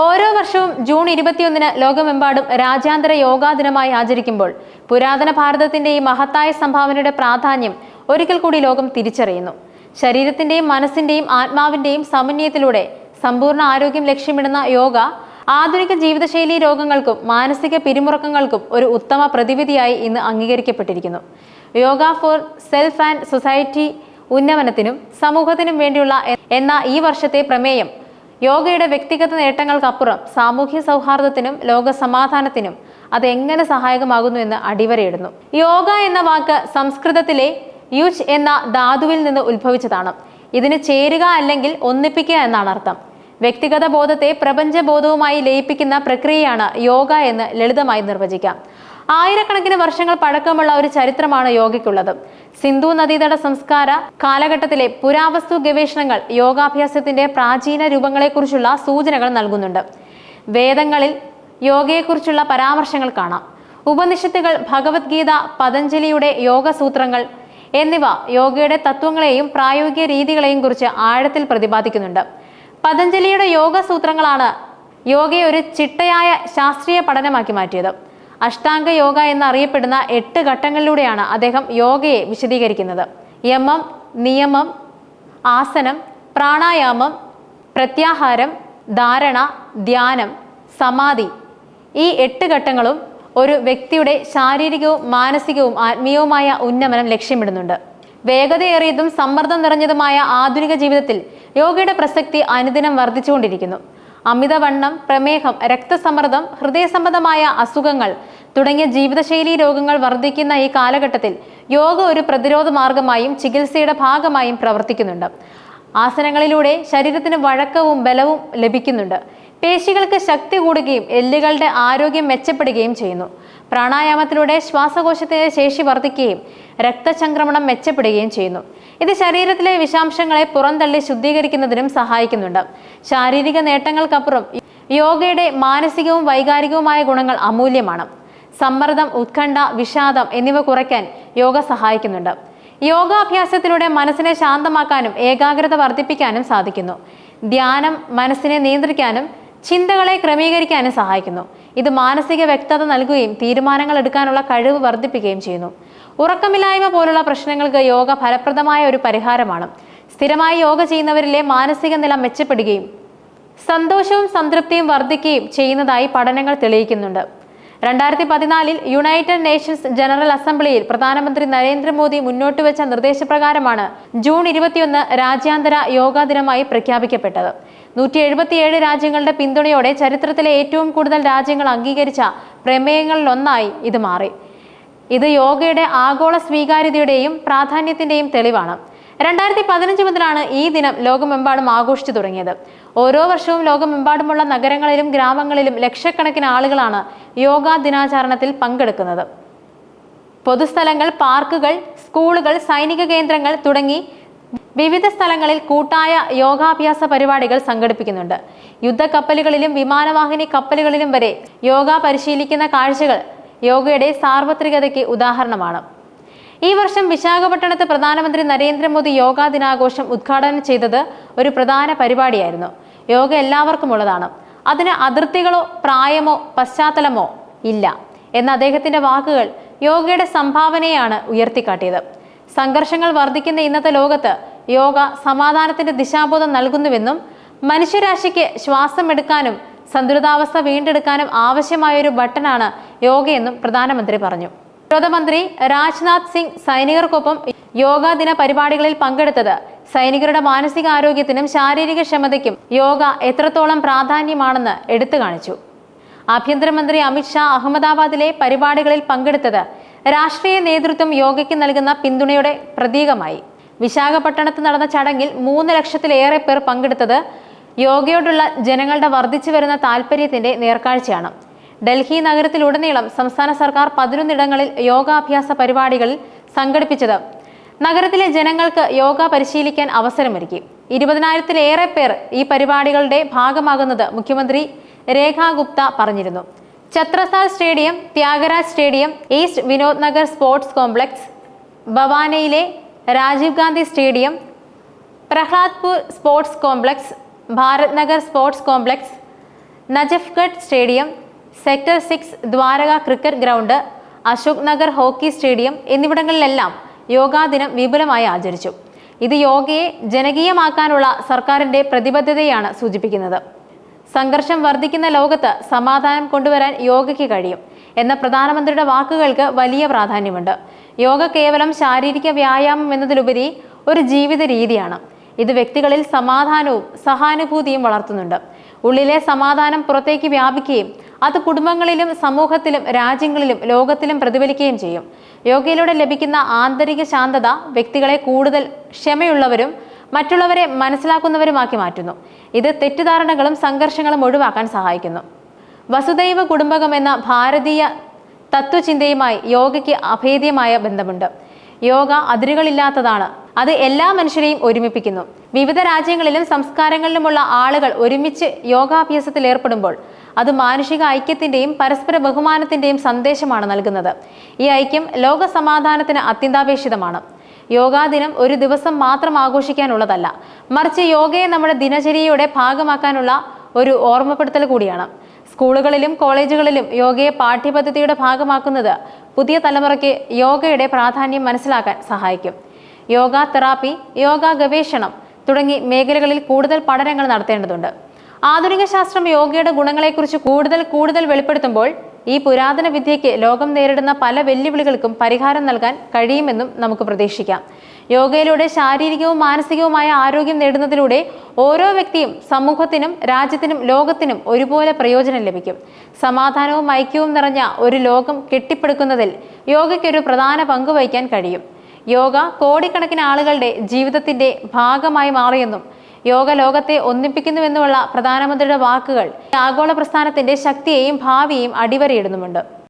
ഓരോ വർഷവും ജൂൺ ഇരുപത്തിയൊന്നിന് ലോകമെമ്പാടും രാജ്യാന്തര യോഗാ ദിനമായി ആചരിക്കുമ്പോൾ പുരാതന ഭാരതത്തിന്റെ ഈ മഹത്തായ സംഭാവനയുടെ പ്രാധാന്യം ഒരിക്കൽ കൂടി ലോകം തിരിച്ചറിയുന്നു. ശരീരത്തിന്റെയും മനസ്സിന്റെയും ആത്മാവിന്റെയും സമന്വയത്തിലൂടെ സമ്പൂർണ ആരോഗ്യം ലക്ഷ്യമിടുന്ന യോഗ ആധുനിക ജീവിതശൈലി രോഗങ്ങൾക്കും മാനസിക പിരിമുറുക്കങ്ങൾക്കും ഒരു ഉത്തമ പ്രതിവിധിയായി ഇന്ന് അംഗീകരിക്കപ്പെട്ടിരിക്കുന്നു. Yoga for self and society ഉന്നമനത്തിനും സമൂഹത്തിനും വേണ്ടിയുള്ള എന്ന ഈ വർഷത്തെ പ്രമേയം യോഗയുടെ വ്യക്തിഗത നേട്ടങ്ങൾക്കപ്പുറം സാമൂഹ്യ സൗഹാർദ്ദത്തിനും ലോക സമാധാനത്തിനും അത് എങ്ങനെ സഹായകമാകുന്നു എന്ന് അടിവരയിടുന്നു. യോഗ എന്ന വാക്ക് സംസ്കൃതത്തിലെ യുജ് എന്ന ധാതുവിൽ നിന്ന് ഉത്ഭവിച്ചതാണ്. ഇതിന് ചേരുക അല്ലെങ്കിൽ ഒന്നിപ്പിക്കുക എന്നാണ് അർത്ഥം. വ്യക്തിഗത ബോധത്തെ പ്രപഞ്ചബോധവുമായി ലയിപ്പിക്കുന്ന പ്രക്രിയയാണ് യോഗ എന്ന് ലളിതമായി നിർവചിക്കാം. ആയിരക്കണക്കിന് വർഷങ്ങൾ പഴക്കമുള്ള ഒരു ചരിത്രമാണ് യോഗയ്ക്കുള്ളത്. സിന്ധു നദീതട സംസ്കാര കാലഘട്ടത്തിലെ പുരാവസ്തു ഗവേഷണങ്ങൾ യോഗാഭ്യാസത്തിന്റെ പ്രാചീന രൂപങ്ങളെക്കുറിച്ചുള്ള സൂചനകൾ നൽകുന്നുണ്ട്. വേദങ്ങളിൽ യോഗയെക്കുറിച്ചുള്ള പരാമർശങ്ങൾ കാണാം. ഉപനിഷത്തുകൾ ഭഗവത്ഗീത പതഞ്ജലിയുടെ യോഗസൂത്രങ്ങൾ എന്നിവ യോഗയുടെ തത്വങ്ങളെയും പ്രായോഗിക രീതികളെയും കുറിച്ച് ആഴത്തിൽ പ്രതിപാദിക്കുന്നുണ്ട്. പതഞ്ജലിയുടെ യോഗസൂത്രങ്ങളാണ് യോഗയെ ഒരു ചിട്ടയായ ശാസ്ത്രീയ പഠനമാക്കി മാറ്റിയത്. അഷ്ടാംഗ യോഗ എന്നറിയപ്പെടുന്ന എട്ട് ഘട്ടങ്ങളിലൂടെയാണ് അദ്ദേഹം യോഗയെ വിശദീകരിക്കുന്നത്. യമം നിയമം ആസനം പ്രാണായാമം പ്രത്യാഹാരം ധാരണ ധ്യാനം സമാധി. ഈ എട്ട് ഘട്ടങ്ങളും ഒരു വ്യക്തിയുടെ ശാരീരികവും മാനസികവും ആത്മീയവുമായ ഉന്നമനം ലക്ഷ്യമിടുന്നുണ്ട്. വേഗതയേറിയതും സമ്മർദ്ദം നിറഞ്ഞതുമായ ആധുനിക ജീവിതത്തിൽ യോഗയുടെ പ്രസക്തി അനുദിനം വർദ്ധിച്ചുകൊണ്ടിരിക്കുന്നു. അമിതവണ്ണം പ്രമേഹം രക്തസമ്മർദ്ദം ഹൃദയ സംബന്ധമായ അസുഖങ്ങൾ തുടങ്ങിയ ജീവിതശൈലി രോഗങ്ങൾ വർദ്ധിക്കുന്ന ഈ കാലഘട്ടത്തിൽ യോഗ ഒരു പ്രതിരോധ മാർഗമായും ചികിത്സയുടെ ഭാഗമായും പ്രവർത്തിക്കുന്നുണ്ട്. ആസനങ്ങളിലൂടെ ശരീരത്തിന് വഴക്കവും ബലവും ലഭിക്കുന്നുണ്ട്. പേശികൾക്ക് ശക്തി കൂടുകയും എല്ലുകളുടെ ആരോഗ്യം മെച്ചപ്പെടുകയും ചെയ്യുന്നു. പ്രാണായാമത്തിലൂടെ ശ്വാസകോശത്തിന്റെ ശേഷി വർദ്ധിക്കുകയും രക്തചംക്രമണം മെച്ചപ്പെടുകയും ചെയ്യുന്നു. ഇത് ശരീരത്തിലെ വിഷാംശങ്ങളെ പുറന്തള്ളി ശുദ്ധീകരിക്കുന്നതിനും സഹായിക്കുന്നുണ്ട്. ശാരീരിക നേട്ടങ്ങൾക്കപ്പുറം യോഗയുടെ മാനസികവും വൈകാരികവുമായ ഗുണങ്ങൾ അമൂല്യമാണ്. സമ്മർദ്ദം ഉത്കണ്ഠ വിഷാദം എന്നിവ കുറയ്ക്കാൻ യോഗ സഹായിക്കുന്നുണ്ട്. യോഗാഭ്യാസത്തിലൂടെ മനസ്സിനെ ശാന്തമാക്കാനും ഏകാഗ്രത വർദ്ധിപ്പിക്കാനും സാധിക്കുന്നു. ധ്യാനം മനസ്സിനെ നിയന്ത്രിക്കാനും ചിന്തകളെ ക്രമീകരിക്കാനും സഹായിക്കുന്നു. ഇത് മാനസിക വ്യക്തത നൽകുകയും തീരുമാനങ്ങൾ എടുക്കാനുള്ള കഴിവ് വർദ്ധിപ്പിക്കുകയും ചെയ്യുന്നു. ഉറക്കമില്ലായ്മ പോലുള്ള പ്രശ്നങ്ങൾക്ക് യോഗ ഫലപ്രദമായ ഒരു പരിഹാരമാണ്. സ്ഥിരമായി യോഗ ചെയ്യുന്നവരിലെ മാനസിക നില മെച്ചപ്പെടുകയും സന്തോഷവും സംതൃപ്തിയും വർദ്ധിക്കുകയും ചെയ്യുന്നതായി പഠനങ്ങൾ തെളിയിക്കുന്നുണ്ട്. രണ്ടായിരത്തി പതിനാലിൽ യുണൈറ്റഡ് നേഷൻസ് ജനറൽ അസംബ്ലിയിൽ പ്രധാനമന്ത്രി നരേന്ദ്രമോദി മുന്നോട്ട് വെച്ച നിർദ്ദേശപ്രകാരമാണ് ജൂൺ ഇരുപത്തിയൊന്ന് രാജ്യാന്തര യോഗാ ദിനമായി പ്രഖ്യാപിക്കപ്പെട്ടത്. നൂറ്റി എഴുപത്തിയേഴ് രാജ്യങ്ങളുടെ പിന്തുണയോടെ ചരിത്രത്തിലെ ഏറ്റവും കൂടുതൽ രാജ്യങ്ങൾ അംഗീകരിച്ച പ്രമേയങ്ങളിലൊന്നായി ഇത് മാറി. ഇത് യോഗയുടെ ആഗോള സ്വീകാര്യതയുടെയും പ്രാധാന്യത്തിന്റെയും തെളിവാണ്. രണ്ടായിരത്തി പതിനഞ്ച് മുതലാണ് ഈ ദിനം ലോകമെമ്പാടും ആഘോഷിച്ചു തുടങ്ങിയത്. ഓരോ വർഷവും ലോകമെമ്പാടുമുള്ള നഗരങ്ങളിലും ഗ്രാമങ്ങളിലും ലക്ഷക്കണക്കിന് ആളുകളാണ് യോഗാ ദിനാചരണത്തിൽ പങ്കെടുക്കുന്നത്. പൊതുസ്ഥലങ്ങൾ പാർക്കുകൾ സ്കൂളുകൾ സൈനിക കേന്ദ്രങ്ങൾ തുടങ്ങി വിവിധ സ്ഥലങ്ങളിൽ കൂട്ടായ യോഗാഭ്യാസ പരിപാടികൾ സംഘടിപ്പിക്കുന്നുണ്ട്. യുദ്ധക്കപ്പലുകളിലും വിമാനവാഹിനി കപ്പലുകളിലും വരെ യോഗ പരിശീലിക്കുന്ന കാഴ്ചകൾ യോഗയുടെ സാർവത്രികതയ്ക്ക് ഉദാഹരണമാണ്. ഈ വർഷം വിശാഖപട്ടണത്ത് പ്രധാനമന്ത്രി നരേന്ദ്രമോദി യോഗാ ദിനാഘോഷം ഉദ്ഘാടനം ചെയ്തത് ഒരു പ്രധാന പരിപാടിയായിരുന്നു. യോഗ എല്ലാവർക്കും ഉള്ളതാണ്. അതിന് അതിർത്തികളോ പ്രായമോ പശ്ചാത്തലമോ ഇല്ല. എന്ന അദ്ദേഹത്തിന്റെ വാക്കുകൾ യോഗയുടെ സംഭാവനയാണ് ഉയർത്തിക്കാട്ടിയത്. സംഘർഷങ്ങൾ വർദ്ധിക്കുന്ന ഇന്നത്തെ ലോകത്ത് യോഗ സമാധാനത്തിന്റെ ദിശാബോധം നൽകുന്നുവെന്നും മനുഷ്യരാശിക്ക് ശ്വാസം എടുക്കാനും സന്തുലിതാവസ്ഥ വീണ്ടെടുക്കാനും ആവശ്യമായ ഒരു ബട്ടനാണ് യോഗയെന്നും പ്രധാനമന്ത്രി പറഞ്ഞു. പ്രധാനമന്ത്രി രാജ്നാഥ് സിംഗ് സൈനികർക്കൊപ്പം യോഗാ ദിന പരിപാടികളിൽ പങ്കെടുത്തത് സൈനികരുടെ മാനസികാരോഗ്യത്തിനും ശാരീരിക ക്ഷമതയ്ക്കും യോഗ എത്രത്തോളം പ്രാധാന്യമാണെന്ന് എടുത്തു കാണിച്ചു. ആഭ്യന്തരമന്ത്രി അമിത്ഷാ അഹമ്മദാബാദിലെ പരിപാടികളിൽ പങ്കെടുത്തത് രാഷ്ട്രീയ നേതൃത്വം യോഗയ്ക്ക് നൽകുന്ന പിന്തുണയുടെ പ്രതീകമായി. വിശാഖപട്ടണത്ത് നടന്ന ചടങ്ങിൽ മൂന്ന് ലക്ഷത്തിലേറെ പേർ പങ്കെടുത്തത് യോഗയോടുള്ള ജനങ്ങളുടെ വർദ്ധിച്ചു വരുന്ന താല്പര്യത്തിന്റെ നേർക്കാഴ്ചയാണ്. ഡൽഹി നഗരത്തിലുടനീളം സംസ്ഥാന സർക്കാർ പതിനൊന്നിടങ്ങളിൽ യോഗാഭ്യാസ പരിപാടികൾ സംഘടിപ്പിച്ചത്. നഗരത്തിലെ ജനങ്ങൾക്ക് യോഗ പരിശീലിക്കാൻ അവസരമൊരുക്കി. ഇരുപതിനായിരത്തിലേറെ പേർ ഈ പരിപാടികളുടെ ഭാഗമാകുന്നത് മുഖ്യമന്ത്രി രേഖാ ഗുപ്ത പറഞ്ഞിരുന്നു. Chhatrasal stadium Thyagraj stadium east Vinod Nagar sports complex ഭവാനയിലെ Rajiv Gandhi stadium Prahladpur sports complex Bharat Nagar sports complex Najafgarh stadium sector six Dwarka cricket ground Ashok Nagar hockey stadium എന്നിവിടങ്ങളിലെല്ലാം yoga ദിനം വിപുലമായി ആചരിച്ചു. ഇത് യോഗയെ ജനകീയമാക്കാനുള്ള സർക്കാരിന്റെ പ്രതിബദ്ധതയാണ് സൂചിപ്പിക്കുന്നത്. സംഘർഷം വർദ്ധിക്കുന്ന ലോകത്ത് സമാധാനം കൊണ്ടുവരാൻ യോഗയ്ക്ക് കഴിയും എന്ന പ്രധാനമന്ത്രിയുടെ വാക്കുകൾക്ക് വലിയ പ്രാധാന്യമുണ്ട്. യോഗ കേവലം ശാരീരിക വ്യായാമം എന്നതിലുപരി ഒരു ജീവിത രീതിയാണ്. ഇത് വ്യക്തികളിൽ സമാധാനവും സഹാനുഭൂതിയും വളർത്തുന്നുണ്ട്. ഉള്ളിലെ സമാധാനം പുറത്തേക്ക് വ്യാപിക്കുകയും അത് കുടുംബങ്ങളിലും സമൂഹത്തിലും രാജ്യങ്ങളിലും ലോകത്തിലും പ്രതിഫലിക്കുകയും ചെയ്യും. യോഗയിലൂടെ ലഭിക്കുന്ന ആന്തരിക ശാന്തത വ്യക്തികളെ കൂടുതൽ ക്ഷമയുള്ളവരും മറ്റുള്ളവരെ മനസ്സിലാക്കുന്നവരുമാക്കി മാറ്റുന്നു. ഇത് തെറ്റിദ്ധാരണകളും സംഘർഷങ്ങളും ഒഴിവാക്കാൻ സഹായിക്കുന്നു. വസുദൈവ കുടുംബകം എന്ന ഭാരതീയ തത്വചിന്തയുമായി യോഗയ്ക്ക് അഭേദ്യമായ ബന്ധമുണ്ട്. യോഗ അതിരുകളില്ലാത്തതാണ്. അത് എല്ലാ മനുഷ്യരെയും ഒരുമിപ്പിക്കുന്നു. വിവിധ രാജ്യങ്ങളിലും സംസ്കാരങ്ങളിലുമുള്ള ആളുകൾ ഒരുമിച്ച് യോഗാഭ്യാസത്തിൽ ഏർപ്പെടുമ്പോൾ അത് മാനുഷിക ഐക്യത്തിന്റെയും പരസ്പര ബഹുമാനത്തിന്റെയും സന്ദേശമാണ് നൽകുന്നത്. ഈ ഐക്യം ലോക സമാധാനത്തിന് അത്യന്താപേക്ഷിതമാണ്. യോഗാ ദിനം ഒരു ദിവസം മാത്രം ആഘോഷിക്കാനുള്ളതല്ല മറിച്ച് യോഗയെ നമ്മുടെ ദിനചര്യയുടെ ഭാഗമാക്കാനുള്ള ഒരു ഓർമ്മപ്പെടുത്തൽ കൂടിയാണ്. സ്കൂളുകളിലും കോളേജുകളിലും യോഗയെ പാഠ്യപദ്ധതിയുടെ ഭാഗമാക്കുന്നത് പുതിയ തലമുറയ്ക്ക് യോഗയുടെ പ്രാധാന്യം മനസ്സിലാക്കാൻ സഹായിക്കും. യോഗ തെറാപ്പി യോഗ ഗവേഷണം തുടങ്ങി മേഖലകളിൽ കൂടുതൽ പഠനങ്ങൾ നടത്തേണ്ടതുണ്ട്. ആധുനിക ശാസ്ത്രം യോഗയുടെ ഗുണങ്ങളെക്കുറിച്ച് കൂടുതൽ കൂടുതൽ വെളിപ്പെടുത്തുമ്പോൾ ഈ പുരാതന വിദ്യയ്ക്ക് ലോകം നേരിടുന്ന പല വെല്ലുവിളികൾക്കും പരിഹാരം നൽകാൻ കഴിയുമെന്നും നമുക്ക് പ്രതീക്ഷിക്കാം. യോഗയിലൂടെ ശാരീരികവും മാനസികവുമായ ആരോഗ്യം നേടുന്നതിലൂടെ ഓരോ വ്യക്തിയും സമൂഹത്തിനും രാജ്യത്തിനും ലോകത്തിനും ഒരുപോലെ പ്രയോജനം ലഭിക്കും. സമാധാനവും ഐക്യവും നിറഞ്ഞ ഒരു ലോകം കെട്ടിപ്പടുക്കുന്നതിൽ യോഗയ്ക്കൊരു പ്രധാന പങ്ക് വഹിക്കാൻ കഴിയും. യോഗ കോടിക്കണക്കിന് ആളുകളുടെ ജീവിതത്തിന്റെ ഭാഗമായി മാറിയെന്നും യോഗ ലോകത്തെ ഒന്നിപ്പിക്കുന്നുവെന്നുമുള്ള പ്രധാനമന്ത്രിയുടെ വാക്കുകൾ ആഗോള പ്രസ്ഥാനത്തിന്റെ ശക്തിയെയും ഭാവിയെയും അടിവരയിടുന്നുമുണ്ട്.